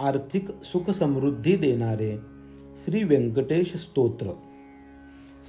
आर्थिक सुखसमृद्धी देणारे श्री व्यंकटेश स्तोत्र.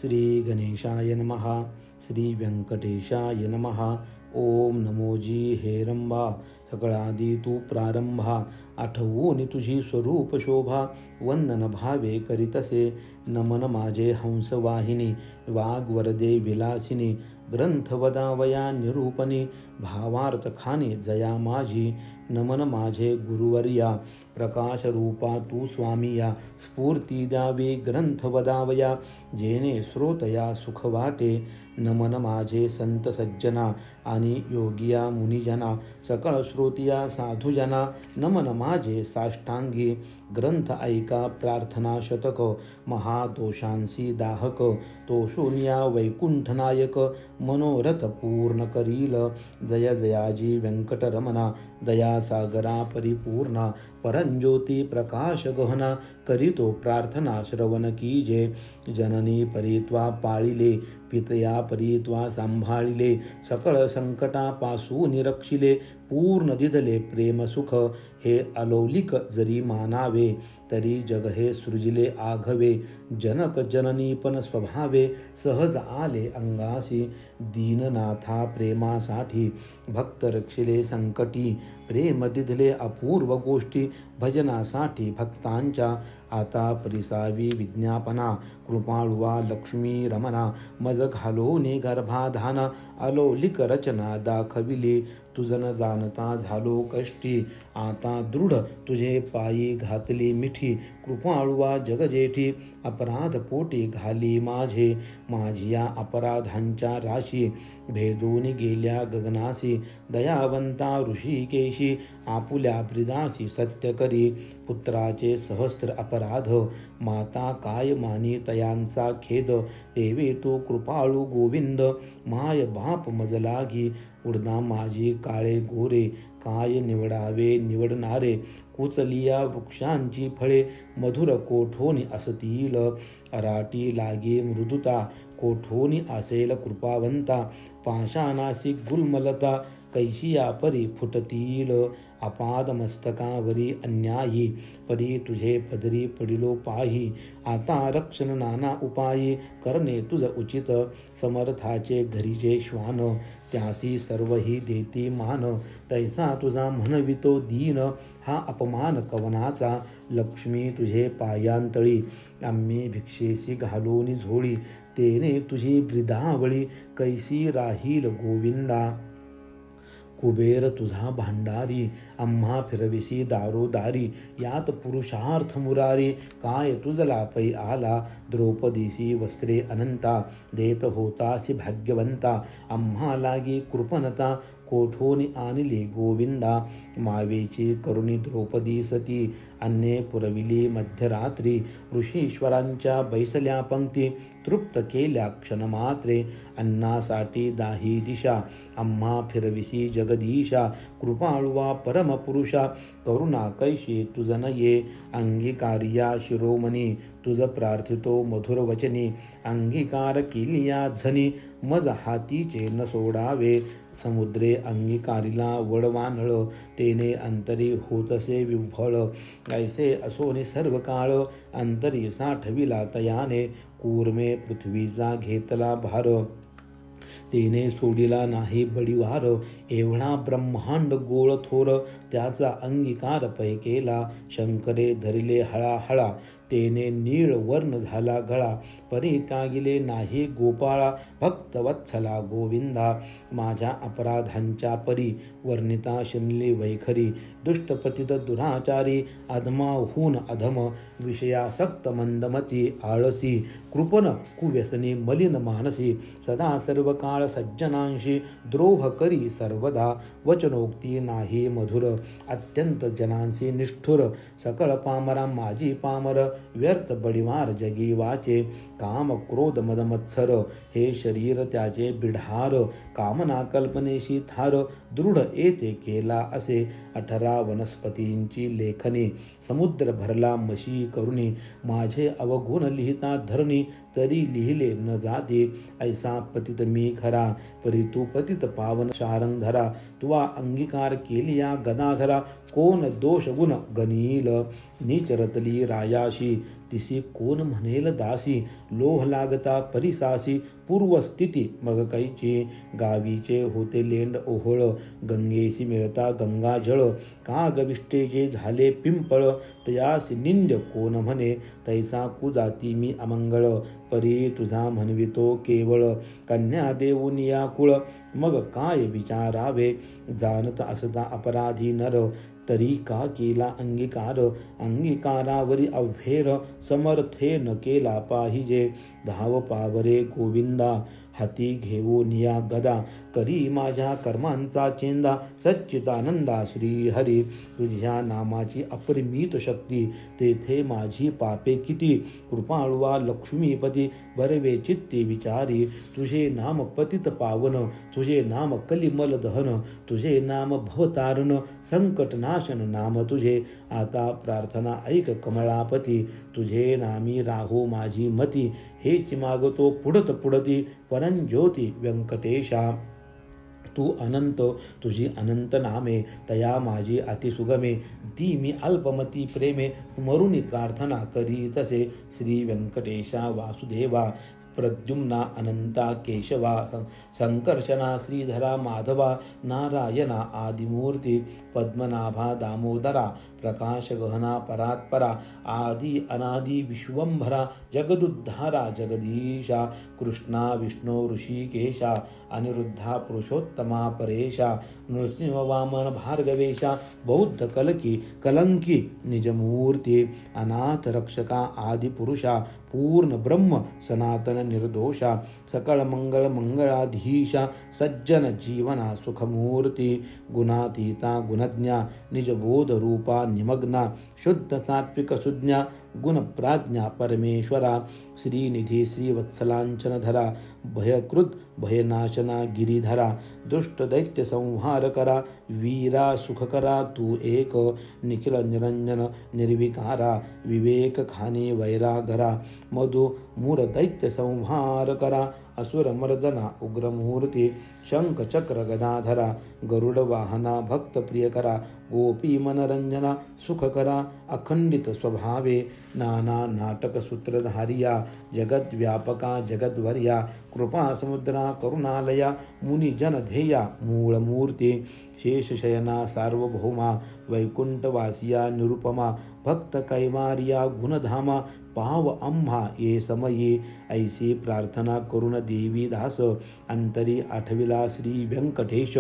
श्री गणेशाय नमहा श्री व्यंकटेशाय नमहा ओम नमोजी हेरंबा सकळादी तू प्रारंभा. आठवून तुझी स्वरूप शोभा. वंदन भावे करीतसे. नमन माझे हंसवाहिनी. वाग्वरदे विलासिनी. ग्रंथ वदावया निरूपणी भावार्थखाने जया माझी. नमन माझे गुरुवर्या. प्रकाश रूपा तू स्वामी या स्फूर्ती द्यावे ग्रंथ वदावया जेने श्रोतया सुखवाते। नमन माझे संत सज्जना आणि योगिया मुनिजना सकळ श्रोतिया साधुजना नमन माझे साष्टांगी ग्रंथ ऐका प्रार्थना शतक महादोषांसी दाहक तो शून्या वैकुंठनायक मनोरथ पूर्ण करील जय जयाजी व्यंकटरमणा दया सागरा परिपूर्णा परंज्योती प्रकाश गहना करीतो प्रार्थना श्रवण कीजे जननी परित्वा पाळिले पितया परित्वा सांभाळिले सकळ संकटापासून निरक्षिले पूर्ण दिदले प्रेमसुख हे अलौलिक जरी मानावे तरी जग हे सृजिले आघवे जनक जननी पण स्वभावे सहज आले अंगासी दीननाथा प्रेमासाठी भक्त रक्षिले संकटी प्रेम दिधले अपूर्व गोष्टी भजनासाठी भक्तांच्या आता परिसावी विज्ञापना कृपाळुवा लक्ष्मी रमणा मज घालोने गर्भाधाना अलौलिक रचना दाखविली. तुझन जाणता झालो कष्टी. आता दृढ तुझे पायी घातली मिठी. कृपाळुवा जगजेठी अपराध पोटी घाली माझे. माझिया अपराधांच्या राशी भेदून गेल्या गगनासी. दयावंता ऋषिकेशी आपुल्या ब्रिदासी सत्य करी. पुत्राचे सहस्त्र अपराध माता काय मानी तयांचा खेद. देवे तो कृपाळू गोविंद माय बाप मजलागी. उडदा माझी काळे गोरे काय निवडावे निवडणारे? कुचलिया वृक्षांची फळे मधुर कोठोनी असतील? अराटी लागे मृदुता कोठोनी असेल कृपावंता पाषाणासी गुलमलता कैशिया परी फुटतील? अपाद मस्तकावरी अन्यायी परी तुझे पदरी पडिलो पाही आता रक्षण नाना उपायी करणे तुझ उचित समर्थाचे घरीचे श्वान त्यासी सर्वही देती मान. तैसा तुझा म्हणवितो दीन. हा अपमान कवनाचा लक्ष्मी तुझे पायांतळी. आम्ही भिक्षेसी घालून झोळी. तेने तुझी ब्रिदावळी कैसी राहील गोविंदा. कुबेर तुझा भांडारी आम्हा फिरविसी दारोदारी यात पुरुषार्थ मुरारी काय तुझला पै आला द्रौपदीसी वस्त्रे अनंता देत होतासी भाग्यवंता आम्हा लागी कृपणता कोठोनी आणली गोविंदा? मावेची करुणी द्रौपदी सती अन्ये पुरविली मध्यरात्री. ऋषीश्वरांच्या बैसल्या पंक्ती तृप्त केल्या क्षणमात्रे. अन्नासाठी दाही दिशा आम्हा फिरविसी जगदीशा. कृपाळुवा परमपुरुषा करुणा कैशी तुझन ये अंगीकार्या शिरोमणी तुझ प्रार्थितो मधुर वचनी अंगीकार केलिया झनी मज हातीचे न सोडावे. समुद्रे अंगीकारिला वडवानळ तेने अंतरी होतसे विव्हळ. ऐसे असोने सर्व काळ अंतरी साठविला तयाने कूर्मे पृथ्वीचा घेतला भार. तेने सोडिला नाही बडिवार एवढा ब्रह्मांड गोळ थोर त्याचा अंगीकार पै केला शंकरे धरिले हळाहळा. तेने नीळ वर्ण झाला गळा परी कागिले नाही गोपाळा भक्तवत्सला गोविंदा. माझ्या अपराधांच्या परी वर्णिता शिनली वैखरी दुष्टपतित दुराचारी अधमाहून अधम विषयासक्त मंदमती आळसी कृपन कुव्यसनी मलिन मानसी सदा सर्व काळ सज्जनांशी द्रोह करी सर्वदा वचनोक्ती नाही मधुर अत्यंत जनांशी निष्ठुर सकळ पामरा माझी पामर व्यर्थ बडिवार जगी वाचे काम क्रोध मदमत्सर हे शरीर त्याचे बिढार कामना कल्पनेशी थार दृढ येते केला असे अठरा वनस्पतींची लेखनी समुद्र भरला मशी करुणी माझे अवगुण लिहिता धरणी तरी लिहिले न जाते. ऐसा पतित मी खरा परी तू पतित पावन शारंधरा तुवा अंगीकार केली या गदाधरा कोण दोष गुण गनील? निचरतली रायाशी तिसी कोण म्हणेल दासी? लोह लागता परिसासी पूर्वस्थिती मग कैची? गावीचे होते लेंड ओहोळ गंगेशी मिळता गंगा जळ. का गविष्टे जे झाले पिंपळ तयासी निंद्य कोण म्हणे? तैसा कुजाती मी अमंगळ परी तुझा म्हणवितो केवळ. कन्या देऊन या कुळ मग काय विचारावे? जाणत असता अपराधी नर तरी का केला अंगीकार. अंगीकारावरी अव्हेर समर्थे न केला पाहिजे. धाव पावरे गोविंदा हाती घेऊन या गदा करी माझ्या कर्मांचा चेंदा. सच्चिदानंदा श्री हरी तुझ्या नामाची अपरिमित शक्ती. तेथे माझी पापे किती? कृपाळवा लक्ष्मीपती बरवे चित्ते विचारी. तुझे नाम पतित पावन तुझे नाम कलिमल दहन. तुझे नाम भवतारण संकटनाशन नाम तुझे. आता प्रार्थना ऐक कमळापती तुझे नामी राहो माझी मती. हेच मागतो पुढत पुढती परंज्योती व्यंकटेशा तू अनंत तुझी अनंत नामे तया माझी अतिसुगमे ती मी अल्पमती प्रेमे स्मरुणी प्रार्थना करी तसे श्री व्यंकटेशा वासुदेवा प्रद्युम्ना अनंता केशवा संकर्षणा श्रीधरा माधवा नारायणा आदिमूर्ती पद्मनाभा दामोदरा प्रकाशगहना परात्परा आदि अनादि विश्वंभरा जगदुद्धारा जगदीशा कृष्णा विष्णू ऋषिकेशा अनिरुद्धा पुरुषोत्तमा परेशा नृसिंहवामन भार्गवेशा बौद्ध कलकी कलंकी निजमूर्ती अनाथ रक्षका आदिपुरुषा पूर्ण ब्रह्म सनातन निर्दोषा सकळ मंगळ मंगळाधीशा सज्जन जीवना सुखमूर्ती गुणातीता गुणज्ञा निजबोधरूपा निमग्ना शुद्ध सात्विक सुज्ञा गुणप्राज्ञा परमेश्वरा श्रीनिधी श्रीवत्सलांचनधरा भयकृत भयनाशना गिरिधरा दुष्ट वीरा सुखकरा तू एक निखिल निरंजन निर्विकारा विवेक खाने वैरागरा मधु मूर दैत्य करा असुर उग्रमूर्ती शंख चक्र गोपी मनरंजना सुखकरा अखंडित स्वभावे नाना नाटक सूत्रधारिया जगद्व्यापका जगद्वर्या कृपा समुद्रा करुणालया मुनिजनधेया मूळमूर्ती शेषशयना सार्वभौमा वैकुंठवासिया निरुपमा भक्तकैमारिया गुणधामा पाव आम्हा ये समये ऐसी प्रार्थना करुण देवी दास अंतरी आठविला श्री व्यंकटेश।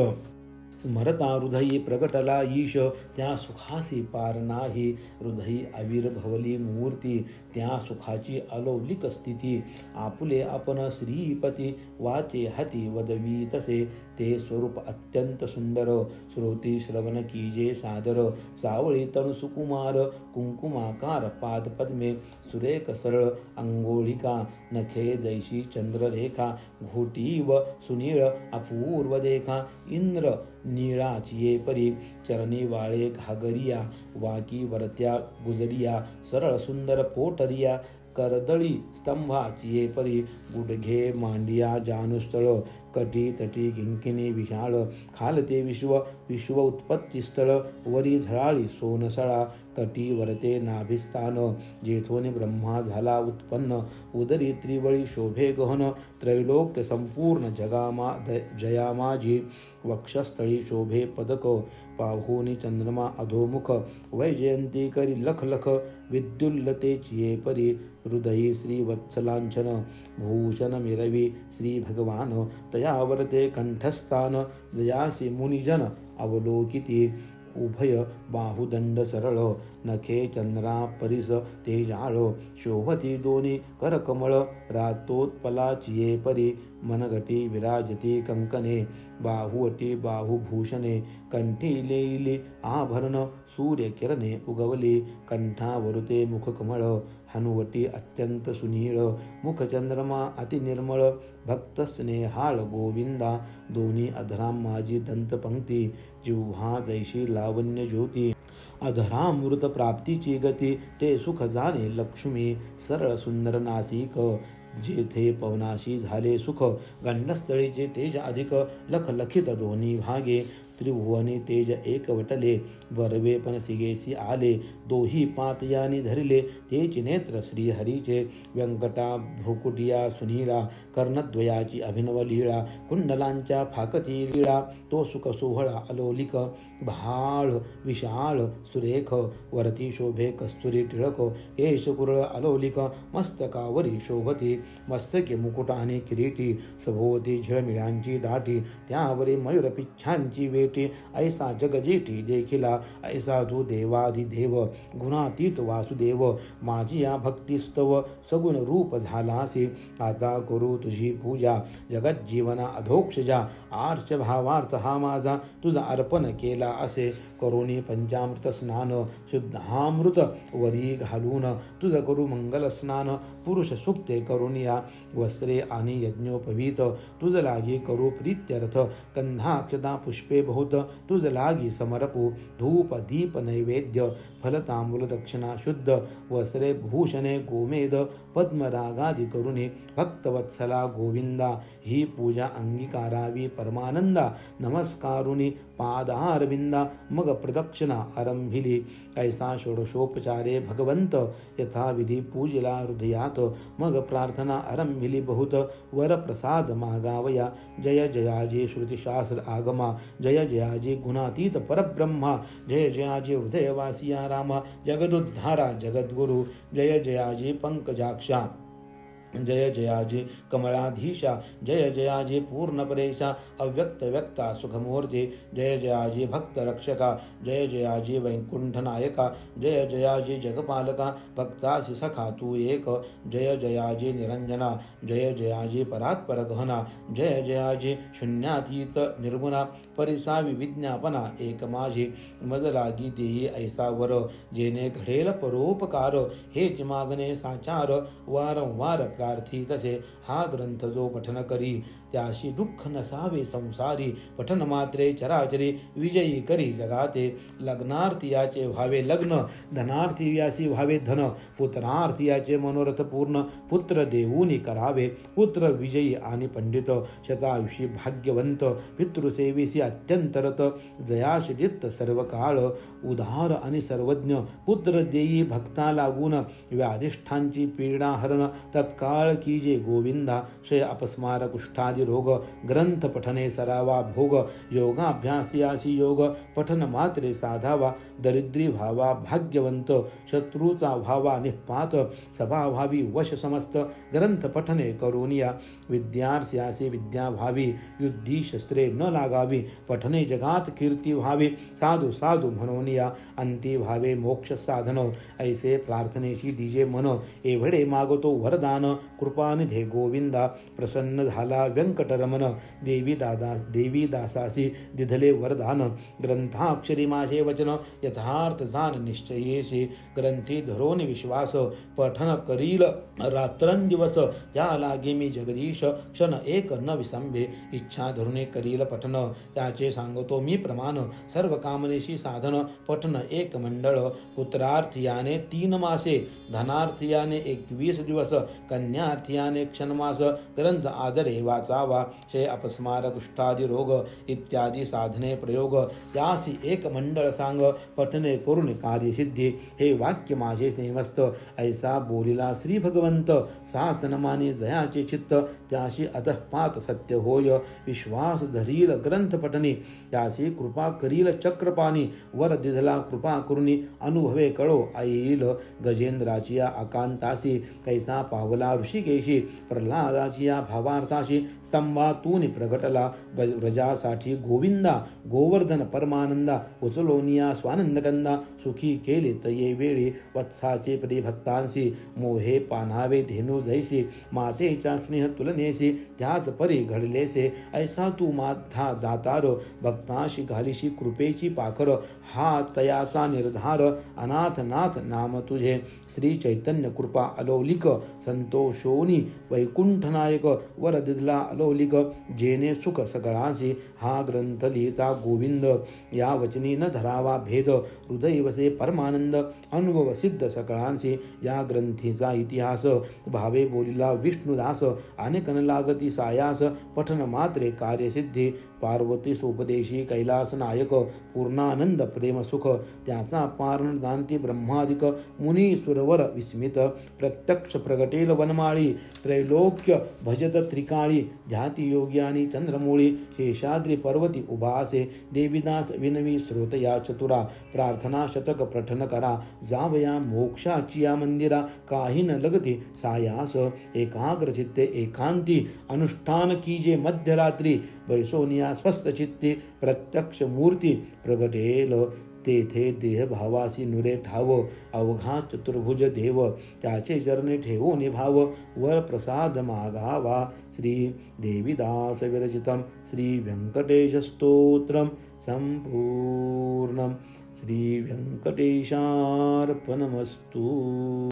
स्मरता हृदयी प्रगटला ईश त्या सुखासी पार नाही. हृदयी आविर्भवली मूर्ती त्या सुखाची अलौलिक स्थिती. आपुले आपण श्रीपती वाचे हाती वदवी तसे. ते स्वरूप अत्यंत सुंदर। श्रोती श्रवण कीजे सादर। सावळी तनु सुकुमार, कुंकुमाकार पादपद्मे सुरेख सरळ अंगोळिका नखे जैशी चंद्ररेखा। घोटी व सुनीळ अपूर्व देखा। इंद्र निळाचिये परी। चरणी वाळे घागरिया। वाकी वरत्या गुजरिया। सरळ सुंदर पोटरिया। करदळी स्तंभाचिये परी। गुडघे मांडिया जानुस्थळ। कटी तटी किंकिणी विशाळ खालते विश्व विश्व उत्पत्ती स्थळ वरी झळाळी सोनसळा तटी वरते नाभिस्थान जेथोनी ब्रह्मा झाला उत्पन्न उदरी त्रिवळी शोभे गहन त्रैलोक्य संपूर्ण जगामा जयामाजी वक्षस्थळी शोभे पदक पाहुनी चंद्रमा अधोमुख वैजयंती करी लख लख विद्युल्लते चिये परी हृदयी श्रीवत्सलांछन भूषण मिरवी श्री भगवान तयावरते कंठस्थान जयासी मुनिजन अवलोकिती उभय बाहुदंड सरळ नखे चंद्रा परिस तेजाळ शोभती दोन्ही करकमळ रातोत्पलाचिये परी मनगटी विराजती कंकणे बाहुवटी बाहुभूषणे कंठी लेईली आभरण सूर्यकिरणे उगवली कंठावरुते मुखकमळ हनुवटी अत्यंत सुनीळ मुखचंद्रमा अतिनिर्मळ भक्तस्नेहाळ गोविंदा दोन्ही अधराम माझी दंतपंक्ती जिव्हा जैशी लावण्य ज्योती अधरामृत प्राप्तीची गती ते सुख जाणे लक्ष्मी सरळ सुंदर नासिक जेथे पवनाशी झाले सुख गंडस्थळीचे तेज अधिक लखलखित दोन्ही भागे। त्रिभुवने तेज एकवटले बरवे पण सिगेसी आले, दोही पातयानी धरिले तेची नेत्र श्रीहरीचे व्यंकटा भ्रुकुटिया सुनीला, कर्णद्वयाची अभिनव लीळा कुंडलांच्या फाकती लीळा तो सुख सोहळा अलोलिक, भाळ विशाळ सुरेख, वरती शोभे कस्तुरी टिळक, केश कुरळ अलोलिक, मस्तकावरी शोभती, मस्तके मुकुटाने किरीटी, सभोवती झिळमिळांची दाटी, त्यावरी मयूरपिच्छांची वेटी ऐसा जगजेठी देखिला ऐसा तू देवाधिदेव गुणातीत वासुदेव माझी या भक्तिस्तव सगुण रूप झालासी। आता करू तुझी पूजा जगज्जीवना अधोक्षजा आर्च भावार्थ हा माझा. तुझा अर्पण केला असे. करुणी पंचामृत स्नान. शुद्धामृत वरी घालून. तुझ करू मंगल स्नान. पुरुष सुक्ते या वस्त्रे आणि यज्ञोपवीत. तुझ लागी करू प्रीत्यर्थ. कंधाक्षता पुष्पे बहुत. तुझ लागी समर्पू. धूप दीप नैवेद्य. फलतांबूल दक्षिणा शुद्ध. वस्त्रे भूषणे गोमेद. पद्मरागादी करुणे. भक्तवत्सला गोविंदा. ही पूजा अंगीकारावी परमानंद नमस्कारुणी। पादारविंदा मग प्रदक्षिणा आरंभिली ऐसा षोडशोपचारे भगवंत यथाविधी पूजिला हृदयात। मग प्रार्थना आरंभिली बहुत। वरप्रसाद मागावया। जय जयाजी श्रुतिशास्त्र आगमा। जय जयाजी गुणातीत परब्रह्मा। जय जयाजी हृदयवासिया रामा। जगदुद्धारा जगद्गुरु। जय जयाजी पंकजाक्षा जय जयाजी कमळाधीशा जय जयाजी पूर्णपरेशा अव्यक्त व्यक्ता सुखमूर्ते जय जयाजी भक्तरक्षका जय जयाजी वैकुंठनायका जय जयाजी जगपालका भक्तासि सखा तू एक जय जयाजी निरंजना जय जयाजी परात्पर गहना जय जयाजी शून्यातीत निर्गुणा परिसावी विज्ञापना एक माझी मज ऐसा वर जेने घडेल परोपकार हेच मागणे साचार वारंवार प्रार्थी तसे हा ग्रंथ जो पठन करी त्याशी दुःख नसावे संसारी. पठन मात्रे चराचरी विजयी करी जगाते. लग्नार्थीयाचे व्हावे लग्न धनार्थी धनार्थीयासी व्हावे धन. पुत्रार्थीयाचे मनोरथ पूर्ण पुत्र देऊनी करावे. पुत्र विजयी आणि पंडित शतायुषी भाग्यवंत. पितृसेवेसी अत्यंतरत जयाशिजित सर्व काळ उदार आणि सर्वज्ञ पुत्र देई भक्ता लागून व्याधिष्ठांची पीडा हरण तत्काळ की जे गोविंद. क्षय अपस्मार कुष्ठादि रोग ग्रंथ पठने सरावा भोग योगाभ्यासियासी योग पठन मात्रे साधावा दरिद्री व्हावा भाग्यवंत शत्रूचा व्हावा निपात सभाभावी वश समस्त ग्रंथ पठने करोनिया विद्यार्थ्यासी विद्या व्हावी युद्धी शस्त्रे न लागावी पठने जगात कीर्ती व्हावी साधू साधू म्हणून या अंती व्हावे मोक्ष साधन ऐसे प्रार्थनेशी दिजे मन एवढे मागतो वरदान कृपानिधे गोविंदा प्रसन्न झाला व्यंकटरमण देवी दादा, देवी दासासी, दिधले वरदान, ग्रंथाक्षरी माझे वचन, यथार्थ जाण निश्चयेशी, ग्रंथी धरोनी विश्वास, पठन करील रात्रंदिवस त्या लागे मी जगदीश, क्षण एक न विसंभे, इच्छा धरुणे करील पठन, त्याचे सांगतो मी प्रमाण, सर्व कामनेशी साधन, पठन एक मंडळ पुत्रार्थियाने तीन मासे धनार्थियाने एकवीस दिवस कन्यार्थियाने जन्मास ग्रंथ आदरे वाचावा शे अपस्मार कुष्ठादी रोग इत्यादी साधने प्रयोग। यासी एक मंडळ सांग पठने करून कार्यसिद्धी। हे वाक्य माझे स्नेहस्त ऐसा बोलिला श्री भगवंत साच नमाने जयाचे चित्त त्याशी अतःपात सत्य होय। विश्वास धरील ग्रंथ पठनी त्यासी कृपा करील चक्रपाणी। वर दिधला कृपा करुणी अनुभवे कळो आईल गजेंद्राची या आकांतासी कैसा पावला ऋषिकेशी। प्र प्रल्हादाची या भावार्थाशी स्तंभातून प्रगटला. व्रजासाठी गोविंदा, गोवर्धन, परमानंदा, उचलोनिया स्वानंदगंधा सुखी केले तये वेळी वत्साचे प्रिभक्तांशी मोहे पानावे धेनू जैसी, मातेच्या स्नेह तुलनेसी त्याच परी घडलेसे. ऐसा तू माझा दाता उद्धार भक्ताशी घालीशी कृपेची पाखर, हा तयाचा निर्धार अनाथ नाथ नाम तुझे. श्री चैतन्य कृपा अलौलिक, संतोषोनी वैकुंठनायक वर अलौलिक जेने सुख सगळासी हा ग्रंथ लिहिता गोविंद। या वचनी न धरावा भेद हृदय वसे परमानंद अनुभव सिद्ध सकळांसी या ग्रंथीचा इतिहास। भावे बोलिला विष्णुदास अनेकन लागती सायास पठन मात्रे कार्यसिद्धी पार्वती सोपदेशी कैलास नायक पूर्णानंद प्रेम सुख त्याचा पारण दांती ब्रह्मादिक मुनी सुरवर विस्मित प्रत्यक्ष प्रगटेल वनमाळी त्रैलोक्य भजत त्रिकाळी ध्याती योग्यानी चंद्रमूळी शेषाद्री पर्वती उभासे देवीदास विनवी श्रोतया चतुरा प्रार्थना शतक प्रठन करा जावया मोक्षाची या मंदिरा काही न लगती सायास एकाग्र चित्ते एकांती अनुष्ठान कीजे मध्यरात्री बैसोनिया स्वस्तचित्ते प्रत्यक्ष मूर्ती प्रगटेल। तेथे देहभावासी नुरे ठाव अवघा चतुर्भुज देव त्याचे चरणी ठेवो निभाव वर प्रसाद मागावा. श्री देवीदास विरचितं श्री व्यंकटेशस्तोत्रम संपूर्णं श्रीव्यंकटेशार्पणमस्तु